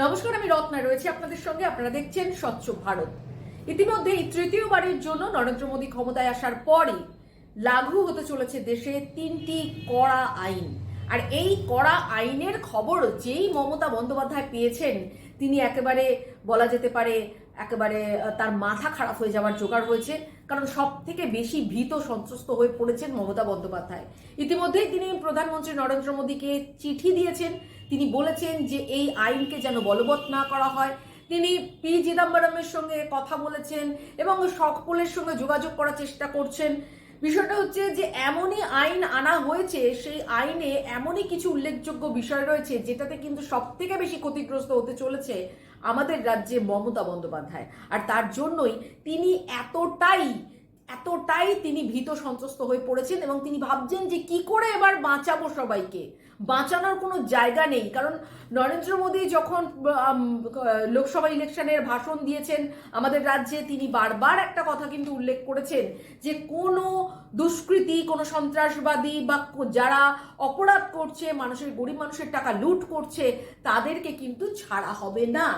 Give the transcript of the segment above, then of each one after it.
নমস্কার, আমি রত্না রয়েছি আপনাদের সঙ্গে। আপনারা দেখছেন স্বচ্ছ ভারত। ইতিমধ্যে এই তৃতীয়বারের জন্য নরেন্দ্র মোদী ক্ষমতায় আসার পরই লাগু হতে চলেছে দেশে তিনটি কড়া আইন। আর এই কড়া আইনের খবর যেই মমতা বন্দ্যোপাধ্যায় পেয়েছেন, তিনি একেবারে বলা যেতে পারে, একেবারে তার মাথা খারাপ হয়ে যাওয়ার জোগাড় হয়েছে। কারণ সব থেকে বেশি ভীত সন্ত্রস্ত হয়ে পড়েছেন মমতা বন্দ্যোপাধ্যায়। ইতিমধ্যেই তিনি প্রধানমন্ত্রী নরেন্দ্র মোদীকে চিঠি দিয়েছেন। তিনি বলেছেন যে এই আইনকে যেন বলবৎ না করা হয়। তিনি পি চিদম্বরমের সঙ্গে কথা বলেছেন এবং সকলের সঙ্গে যোগাযোগ করার চেষ্টা করছেন। বিষয়টা হচ্ছে যে এমনই আইন আনা হয়েছে, সেই আইনে এমনই কিছু উল্লেখযোগ্য বিষয় রয়েছে যেটাতে কিন্তু সব থেকে বেশি ক্ষতিগ্রস্ত হতে চলেছে আমাদের রাজ্যে মমতা বন্দ্যোপাধ্যায়। আর তার জন্যই তিনি এতটাই এতটাই তিনি ভীত সন্ত্রস্ত হয়ে পড়েছেন এবং তিনি ভাবছেন যে কি করে এবার বাঁচাবো সবাইকে। বাঁচানোর কোনো জায়গা নেই। কারণ নরেন্দ্র মোদী যখন লোকসভা ইলেকশনের ভাষণ দিয়েছেন আমাদের রাজ্যে, তিনি বারবার একটা কথা কিন্তু উল্লেখ করেছেন যে কোনো দুষ্কৃতী, কোনো সন্ত্রাসবাদী বা যারা অপরাধ করছে, মানুষের, গরিব মানুষের টাকা লুট করছে, তাদেরকে কিন্তু ছাড়া হবে না।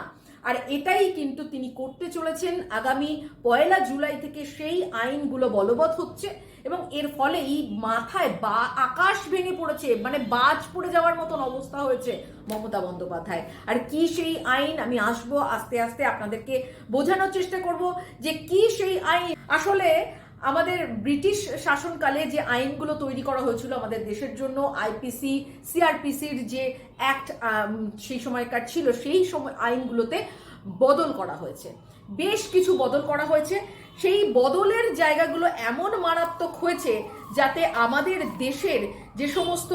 আর এটাই কিন্তু তিনি করতে চলেছেন আগামী পয়লা জুলাই থেকে সেই আইনগুলো বলবৎ হচ্ছে এবং এর ফলে এই মাথায় বা, আকাশ ভেঙে পড়েছে মানে বাজ পড়ে যাওয়ার মতন অবস্থা হয়েছে মমতা বন্দ্যোপাধ্যায়। আর কি সেই আইন? আমি আসব আস্তে আস্তে আপনাদেরকে বোঝানোর চেষ্টা করব যে কি সেই আইন? আসলে আমাদের ব্রিটিশ শাসনকালে যে আইনগুলো তৈরি করা হয়েছিল আমাদের দেশের জন্য আইপিসি সিআরপিসির যে অ্যাক্ট সেই সময়কার ছিল, সেই সময় আইনগুলোতে বদল করা হয়েছে। বেশ কিছু বদল করা হয়েছে। সেই বদলের জায়গাগুলো এমন মারাত্মক হয়েছে যাতে আমাদের দেশের যে সমস্ত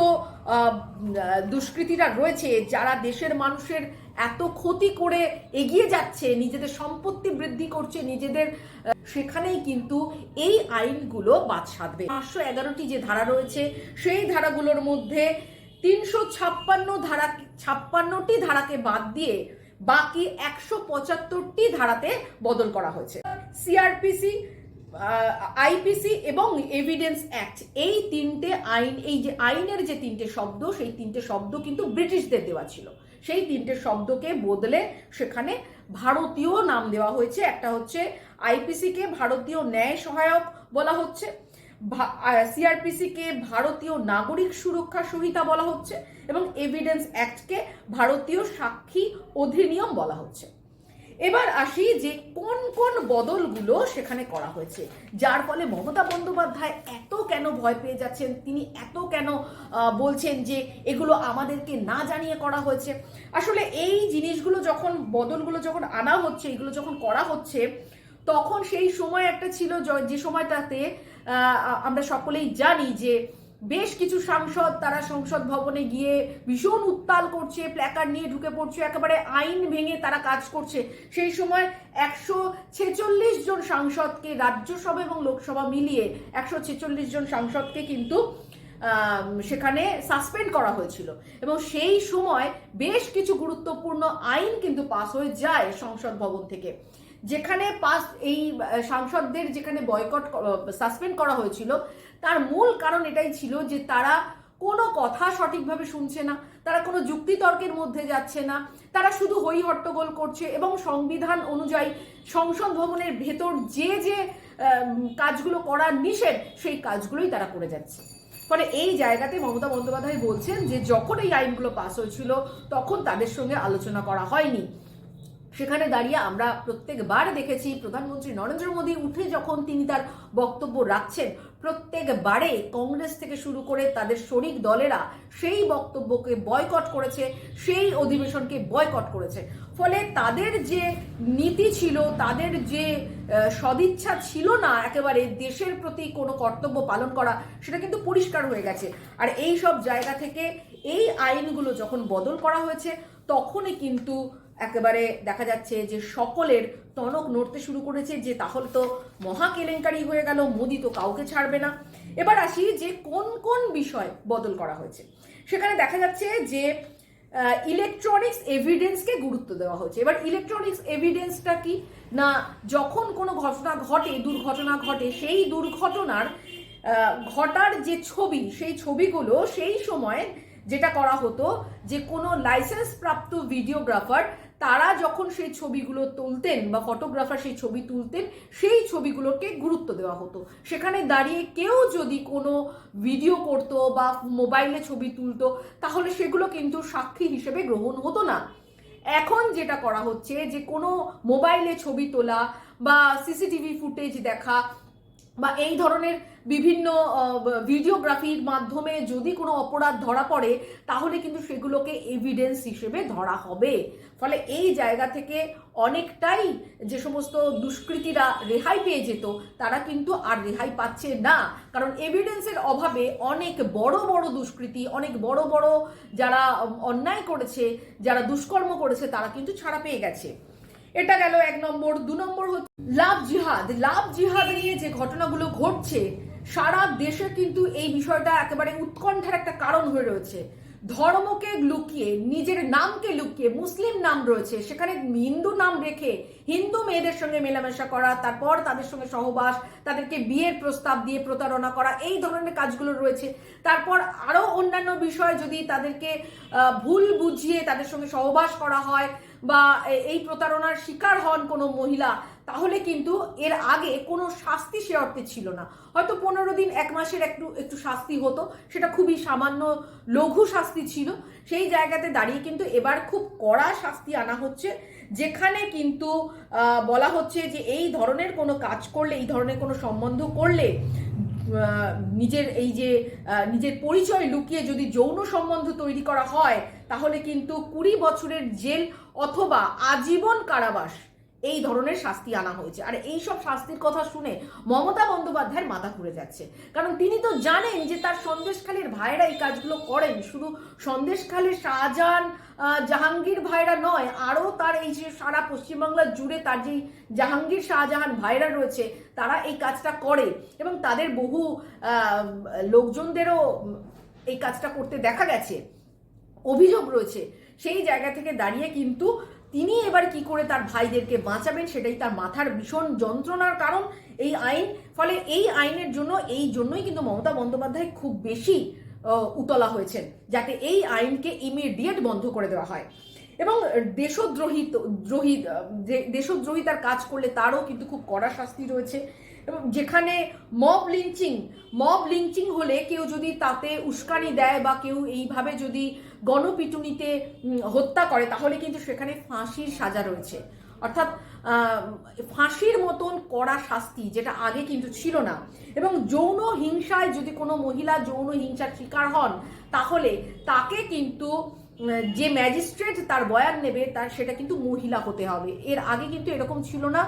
দুষ্কৃতীরা রয়েছে, যারা দেশের মানুষের এত ক্ষতি করে এগিয়ে যাচ্ছে, নিজেদের সম্পত্তি বৃদ্ধি করছে, নিজেদের সেখানেই কিন্তু এই আইনগুলো বাদ সাধবে। পাঁচশো এগারোটি যে ধারা রয়েছে, সেই ধারাগুলোর মধ্যে তিনশো ছাপ্পান্ন ধারা, ছাপ্পান্নটি ধারাকে বাদ দিয়ে বাকি একশো পঁচাত্তরটি ধারাতে বদল করা হয়েছে। সিআরপিসি আইপিসি এবং এভিডেন্স অ্যাক্ট এই তিনটে আইন, এই যে আইনের যে তিনটে শব্দ, সেই তিনটে শব্দ কিন্তু ব্রিটিশদের দেওয়া ছিল। সেই তিনটে শব্দকে বদলে সেখানে ভারতীয় নাম দেওয়া হয়েছে। একটা হচ্ছে আইপিসি কে ভারতীয় ন্যায় সহায়ক বলা হচ্ছে। সিআরপিসি কে ভারতীয় নাগরিক সুরক্ষা সংহিতা বলা হচ্ছে। এবং এভিডেন্স অ্যাক্টকে ভারতীয় সাক্ষী অধিনিয়ম বলা হচ্ছে। এবার আসি যে কোন কোন বদলগুলো সেখানে করা হয়েছে। যার ফলে মমতা বন্দ্যোপাধ্যায় এত কেন ভয় পেয়ে যাচ্ছেন? তিনি এত কেন বলছেন যে এগুলো আমাদেরকে না জানিয়ে করা হয়েছে? আসলে এই জিনিসগুলো যখন, বদলগুলো যখন আনা হচ্ছে, এগুলো যখন করা হচ্ছে, তখন সেই সময় একটা ছিল য- সময়টাতে আমরা সকলেই জানি যে বেশ কিছু সাংসদ তারা সংসদ ভবনে গিয়ে ভীষণ উত্তাল করছে প্ল্যাকার্ড নিয়ে ঢুকে পড়ছে, একেবারে আইন ভেঙে তারা কাজ করছে। সেই সময় একশো ছেচল্লিশ জন সাংসদকে রাজ্যসভা এবং লোকসভা মিলিয়ে একশো ছেচল্লিশ জন সাংসদকে কিন্তু সেখানে সাসপেন্ড করা হয়েছিল। এবং সেই সময় বেশ কিছু গুরুত্বপূর্ণ আইন কিন্তু পাস হয়ে যায় সংসদ ভবন থেকে। যেখানে পাস এই সাংসদদের যেখানে বয়কট সাসপেন্ড করা হয়েছিল, তার মূল কারণ এটাই ছিল যে তারা কোনো কথা সঠিকভাবে শুনছে না, তারা কোনো যুক্তিতর্কের মধ্যে যাচ্ছে না, তারা শুধু হই হট্টগোল করছে এবং সংবিধান অনুযায়ী সংসদ ভবনের ভেতর যে যে কাজগুলো করার নিষেধ, সেই কাজগুলোই তারা করে যাচ্ছে। ফলে এই জায়গাতে মমতা বন্দ্যোপাধ্যায় বলছেন যে যখন এই আইনগুলো পাস হয়েছিল, তখন তাদের সঙ্গে আলোচনা করা হয়নি। সেখানে দাঁড়িয়ে আমরা প্রত্যেকবার দেখেছি প্রধানমন্ত্রী নরেন্দ্র মোদী উঠে যখন তিনি তার বক্তব্য রাখছেন, প্রত্যেকবারে কংগ্রেস থেকে শুরু করে তাদের শরিক দলেরা সেই বক্তব্যকে বয়কট করেছে, সেই অধিবেশনকে বয়কট করেছে। ফলে তাদের যে নীতি ছিল, তাদের যে সদিচ্ছা ছিল না একেবারে দেশের প্রতি কোনো কর্তব্য পালন করা, সেটা কিন্তু পরিষ্কার হয়ে গেছে। আর এই সব জায়গা থেকে এই আইনগুলো যখন বদল করা হয়েছে, তখনই কিন্তু একেবারে দেখা যাচ্ছে যে সকলের টনক নড়তে শুরু করেছে যে তাহলে তো মহা কেলেঙ্কারি হয়ে গেল, মোদি তো কাউকে ছাড়বে না। এবার আসি যে কোন কোন বিষয় বদল করা হয়েছে। সেখানে দেখা যাচ্ছে যে ইলেকট্রনিক্স এভিডেন্সকে গুরুত্ব দেওয়া হয়েছে। এবার ইলেকট্রনিক্স এভিডেন্সটা কি? না, যখন কোনো ঘটনা ঘটে, দুর্ঘটনা ঘটে, সেই দুর্ঘটনার ঘটার যে ছবি, সেই ছবিগুলো সেই সময় যেটা করা হতো যে কোনো লাইসেন্স প্রাপ্ত ভিডিওগ্রাফার তারা যখন সেই ছবিগুলো তুলতেন বা ফটোগ্রাফার সেই ছবি তুলতেন, সেই ছবিগুলোকে গুরুত্ব দেওয়া হতো। সেখানে দাঁড়িয়ে কেউ যদি কোনো ভিডিও করতো বা মোবাইলে ছবি তুলতো, তাহলে সেগুলো কিন্তু সাক্ষী হিসেবে গ্রহণ হতো না। এখন যেটা করা হচ্ছে যে কোনো মোবাইলে ছবি তোলা বা সিসিটিভি ফুটেজ দেখা বা এই ধরনের বিভিন্ন ভিডিওগ্রাফির মাধ্যমে যদি কোনো অপরাধ ধরা পড়ে, তাহলে কিন্তু সেগুলোকে এভিডেন্স হিসেবে ধরা হবে। ফলে এই জায়গা থেকে অনেকটাই যে সমস্ত দুষ্কৃতীরা রেহাই পেয়ে যেত, তারা কিন্তু আর রেহাই পাচ্ছে না। কারণ এভিডেন্সের অভাবে অনেক বড় বড় দুষ্কৃতী, অনেক বড় বড় যারা অন্যায় করেছে, যারা দুষ্কর্ম করেছে, তারা কিন্তু ছাড়া পেয়ে গেছে। এটা গেল এক নম্বর। দু নম্বর হচ্ছে লাভ জিহাদ। লাভ জিহাদ নিয়ে যে ঘটনাগুলো ঘটছে, সারা দেশে কিন্তু এই বিষয়টা একেবারে উৎকণ্ঠার একটা কারণ হয়ে রয়েছে। ধর্মকে লুকিয়ে, নিজের নামকে লুকিয়ে মুসলিম নাম রয়েছে, সেখানে হিন্দু নাম রেখে হিন্দু মেয়েদের সঙ্গে মেলামেশা করা, তারপর তাদের সঙ্গে সহবাস, তাদেরকে বিয়ের প্রস্তাব দিয়ে প্রতারণা করা, এই ধরনের কাজগুলো রয়েছে। তারপর আরও অন্যান্য বিষয় যদি তাদেরকে ভুল বুঝিয়ে তাদের সঙ্গে সহবাস করা হয় বা এই প্রতারণার শিকার হন কোনো মহিলা, তাহলে কিন্তু এর আগে কোনো শাস্তি সে অর্থে ছিল না। হয়তো পনেরো দিন, এক মাসের একটু একটু শাস্তি হতো, সেটা খুবই সামান্য লঘু শাস্তি ছিল। সেই জায়গাতে দাঁড়িয়ে কিন্তু এবার খুব কড়া শাস্তি আনা হচ্ছে, যেখানে কিন্তু বলা হচ্ছে যে এই ধরনের কোনো কাজ করলে, এই ধরনের কোনো সম্বন্ধ করলে নিজের এই যে নিজের পরিচয় লুকিয়ে যদি যৌন সম্বন্ধ তৈরি করা হয় তাহলে কিন্তু কুড়ি বছরের জেল অথবা আজীবন কারাবাস, এই ধরনের শাস্তি আনা হয়েছে। আর এই সব শাস্তির কথা শুনে মমতা বন্দ্যোপাধ্যায়ের মাথা ঘুরে যাচ্ছে। কারণ তিনি তো জানেন যে তার সন্দেশখালীর ভাইরা এই কাজগুলো করেন। শুধু সন্দেশখালীর শাহজাহান জাহাঙ্গীর ভাইরা নয়, আরও তার এই যে সারা পশ্চিমবাংলা জুড়ে তার যেই জাহাঙ্গীর, শাহজাহান ভাইরা রয়েছে, তারা এই কাজটা করে। এবং তাদের বহু লোকজনদেরও এই কাজটা করতে দেখা গেছে। অভিযোগ রয়েছে। সেই জায়গা থেকে দাঁড়িয়ে কিন্তু তিনি এবার কি করে তার ভাইদেরকে বাঁচাবেন সেটাই তার মাথার ভীষণ যন্ত্রণার কারণ। এই আইন, ফলে এই আইনের জন্য, এই জন্যই কিন্তু মমতা বন্দ্যোপাধ্যায় খুব বেশি উতলা হয়েছেন, যাতে এই আইনকে ইমিডিয়েট বন্ধ করে দেওয়া হয়। এবং দেশদ্রোহী দ্রোহী দেশদ্রোহিতার কাজ করলে তারও কিন্তু খুব কড়া শাস্তি রয়েছে। এবং যেখানে মব লিঞ্চিং মব লিঞ্চিং হলে কেউ যদি তাতে উস্কানি দেয় বা কেউ এইভাবে যদি গণপিটুনিতে হত্যা করে, তাহলে কিন্তু সেখানে ফাঁসির সাজা রয়েছে। অর্থাৎ ফাঁসির মতন কড়া শাস্তি যেটা আগে কিন্তু ছিল না। এবং যৌন হিংসায় যদি কোনো মহিলা যৌন হিংসার শিকার হন, তাহলে তাকে কিন্তু যে ম্যাজিস্ট্রেট তার বয়ান নেবে, তার সেটা কিন্তু মহিলা হতে হবে। এর আগে কিন্তু এরকম ছিল না।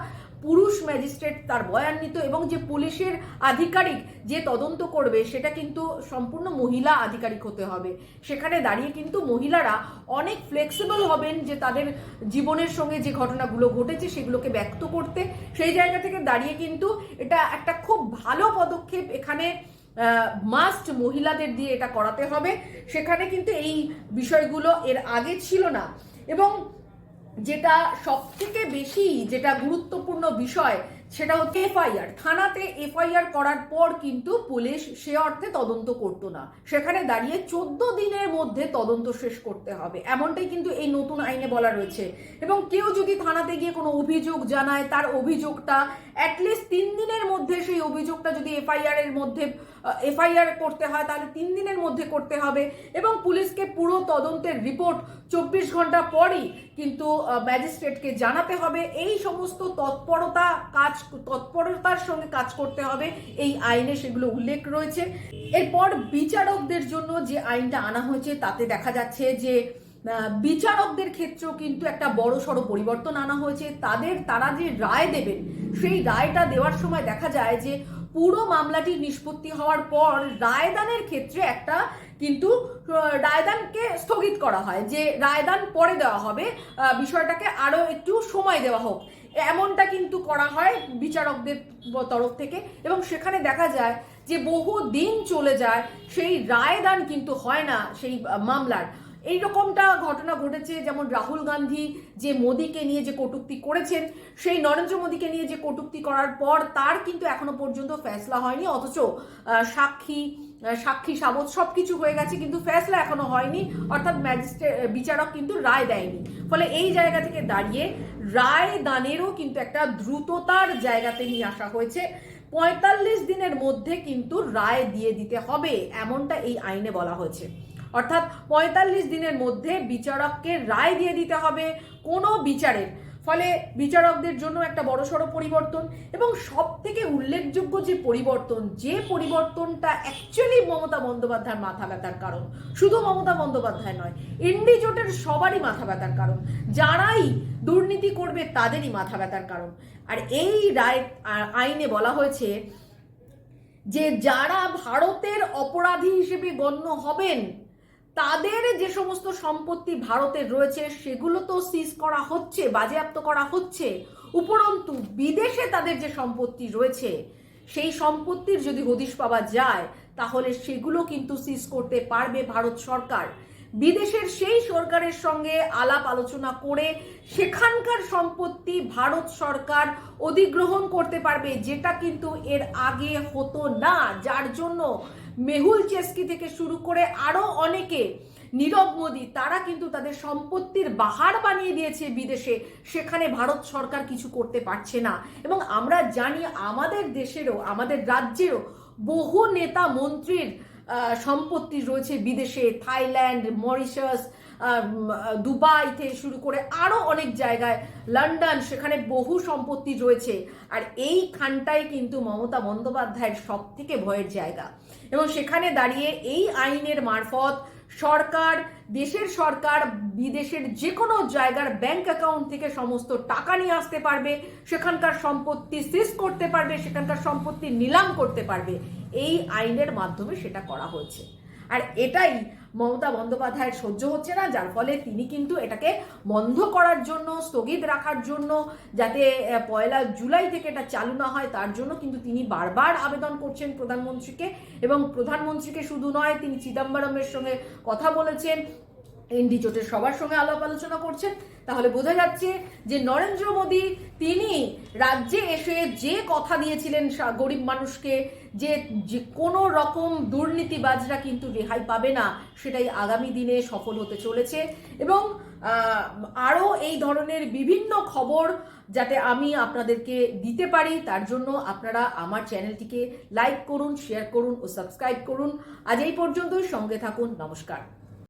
পুরুষ ম্যাজিস্ট্রেট তার বয়ান নিত এবং যে পুলিশের আধিকারিক যে তদন্ত করবে, সেটা কিন্তু সম্পূর্ণ মহিলা আধিকারিক হতে হবে। সেখানে দাঁড়িয়ে কিন্তু মহিলারা অনেক ফ্লেক্সিবল হবেন যে তাদের জীবনের সঙ্গে যে ঘটনাগুলো ঘটেছে, সেগুলোকে ব্যক্ত করতে। সেই জায়গা থেকে দাঁড়িয়ে কিন্তু এটা একটা খুব ভালো পদক্ষেপ এখানে মাস্ট মহিলাদের দিয়ে এটা করাতে হবে। সেখানে কিন্তু এই বিষয়গুলো এর আগে ছিল না। এবং যেটা সব থেকে বেশি যেটা গুরুত্বপূর্ণ বিষয়, সেটা হচ্ছে এফআইআর। থানাতে এফআইআর করার পর কিন্তু পুলিশ সে অর্থে তদন্ত করতো না। সেখানে দাঁড়িয়ে চোদ্দ দিনের মধ্যে তদন্ত শেষ করতে হবে। এমনটাই কিন্তু এই নতুন আইনে বলা রয়েছে। এবং কেউ যদি থানাতে গিয়ে কোনো অভিযোগ জানায়, তার অভিযোগটা অ্যাটলিস্ট তিন দিনের মধ্যে, সেই অভিযোগটা যদি এফআইআর এর মধ্যে এফআইআর করতে হয়, তাহলে তিন দিনের মধ্যে করতে হবে। এবং পুলিশকে পুরো তদন্তের রিপোর্ট চব্বিশ ঘণ্টা পরই কিন্তু ম্যাজিস্ট্রেটকে জানাতে হবে। এই সমস্ত তৎপরতা কাজ, তৎপরতার সঙ্গে কাজ করতে হবে। এই আইনে সেগুলো উল্লেখ রয়েছে। এরপর বিচারকদের জন্য যে আইনটা আনা হয়েছে, তাতে দেখা যাচ্ছে যে বিচারকদের ক্ষেত্রেও কিন্তু একটা বড় সড়ো পরিবর্তন আনা হয়েছে। তাদের, তারা যে রায় দেবেন, সেই রায়টা দেওয়ার সময় দেখা যায় যে পুরো মামলাটি নিষ্পত্তি হওয়ার পর রায়দানের ক্ষেত্রে একটা কিন্তু রায়দানকে স্থগিত করা হয় যে রায়দান পরে দেওয়া হবে। বিষয়টাকে আরও একটু সময় দেওয়া হোক। এমনটা কিন্তু করা হয় বিচারকদের তরফ থেকে এবং সেখানে দেখা যায় যে বহু দিন চলে যায়, সেই রায়দান কিন্তু হয় না সেই মামলার। এই রকমটা ঘটনা ঘটেছে, যেমন রাহুল গান্ধী যে মোদীকে নিয়ে যে কটূক্তি করেছেন, সেই নরেন্দ্র মোদীকে নিয়ে যে কটূক্তি করার পর তার কিন্তু এখনও পর্যন্ত ফেসলা হয়নি, অথচ সাক্ষী সাক্ষী সাবত সবকিছু হয়ে গেছে, কিন্তু ফেসলা এখনও হয়নি, অর্থাৎ ম্যাজিস্ট্রেট বিচারক কিন্তু রায় দেয়নি। ফলে এই জায়গা থেকে দাঁড়িয়ে রায় দানেরও কিন্তু একটা দ্রুততার জায়গাতে নিয়ে আসা হয়েছে। পঁয়তাল্লিশ দিনের মধ্যে কিন্তু রায় দিয়ে দিতে হবে, এমনটা এই আইনে বলা হয়েছে। অর্থাৎ পঁয়তাল্লিশ দিনের মধ্যে বিচারককে রায় দিয়ে দিতে হবে কোনো বিচারের। ফলে বিচারকদের জন্য একটা বড়সড় পরিবর্তন এবং সব থেকে উল্লেখযোগ্য যে পরিবর্তন, যে পরিবর্তনটা অ্যাকচুয়ালি মমতা বন্দ্যোপাধ্যায়ের মাথা ব্যথার কারণ। শুধু মমতা বন্দ্যোপাধ্যায় নয় ইন্ডি জোটের সবারই মাথা ব্যথার কারণ। যারাই দুর্নীতি করবে তাদেরই মাথা ব্যথার কারণ। আর এই রায় আইনে বলা হয়েছে যে যারা ভারতের অপরাধী হিসেবে গণ্য হবেন তাদের যে সমস্ত সম্পত্তি ভারতের রয়েছে, সেগুলো তো সিজ করা হচ্ছে, বাজেয়াপ্ত করা হচ্ছে। উপরন্তু, বিদেশে তাদের যে সম্পত্তি রয়েছে, সেই সম্পত্তির যদি হদিশ পাওয়া যায়, তাহলে সেগুলো কিন্তু সিজ করতে পারবে ভারত সরকার। বিদেশের সেই সরকারের সঙ্গে আলাপ আলোচনা করে সেখানকার সম্পত্তি ভারত সরকার অধিগ্রহণ করতে পারবে, যেটা কিন্তু এর আগে হতো না। যার জন্য মেহুল চেস্কি থেকে শুরু করে আরও অনেকে, নীরব মোদী, তারা কিন্তু তাদের সম্পত্তির বাহার বানিয়ে দিয়েছে বিদেশে। সেখানে ভারত সরকার কিছু করতে পারছে না। এবং আমরা জানি আমাদের দেশেরও, আমাদের রাজ্যেরও বহু নেতা মন্ত্রীর সম্পত্তি রয়েছে বিদেশে, থাইল্যান্ড, মরিশাস দুবাই থেকে শুরু করে আরও অনেক জায়গায়, লন্ডন, সেখানে বহু সম্পত্তি রয়েছে। আর এইখানটাই কিন্তু মমতা বন্দ্যোপাধ্যায়ের সব থেকে ভয়ের জায়গা। এবং সেখানে দাঁড়িয়ে এই আইনের মারফত সরকার, দেশের সরকার, বিদেশের যে কোনো জায়গার ব্যাংক অ্যাকাউন্ট থেকে সমস্ত টাকা নিয়ে আসতে পারবে, সেখানকার সম্পত্তি সিজ করতে পারবে, সেখানকার সম্পত্তি নিলাম করতে পারবে। এই আইনের মাধ্যমে সেটা করা হয়েছে। আর এটাই মমতা বন্দ্যোপাধ্যায়ের সহ্য হচ্ছে না, যার ফলে তিনি কিন্তু এটাকে বন্ধ করার জন্য, স্থগিত রাখার জন্য, যাতে পয়লা জুলাই থেকে এটা চালু না হয়, তার জন্য কিন্তু তিনি বারবার আবেদন করছেন প্রধানমন্ত্রীকে। এবং প্রধানমন্ত্রীকে শুধু নয়, তিনি চিদম্বরমের সঙ্গে কথা বলেছেন। এনডি জোটের সবার সঙ্গে আলাপ আলোচনা করছেন তাহলে বোঝা যাচ্ছে যে নরেন্দ্র মোদী, তিনি রাজ্যে এসে যে কথা দিয়েছিলেন গরিব মানুষকে, যে কোনো রকম দুর্নীতিবাজরা কিন্তু রেহাই পাবে না, সেটাই আগামী দিনে সফল হতে চলেছে। এবং আরও এই ধরনের বিভিন্ন খবর যাতে আমি আপনাদেরকে দিতে পারি, তার জন্য আপনারা আমার চ্যানেলটিকে লাইক করুন, শেয়ার করুন ও সাবস্ক্রাইব করুন। আজ এই পর্যন্তই, সঙ্গে থাকুন, নমস্কার।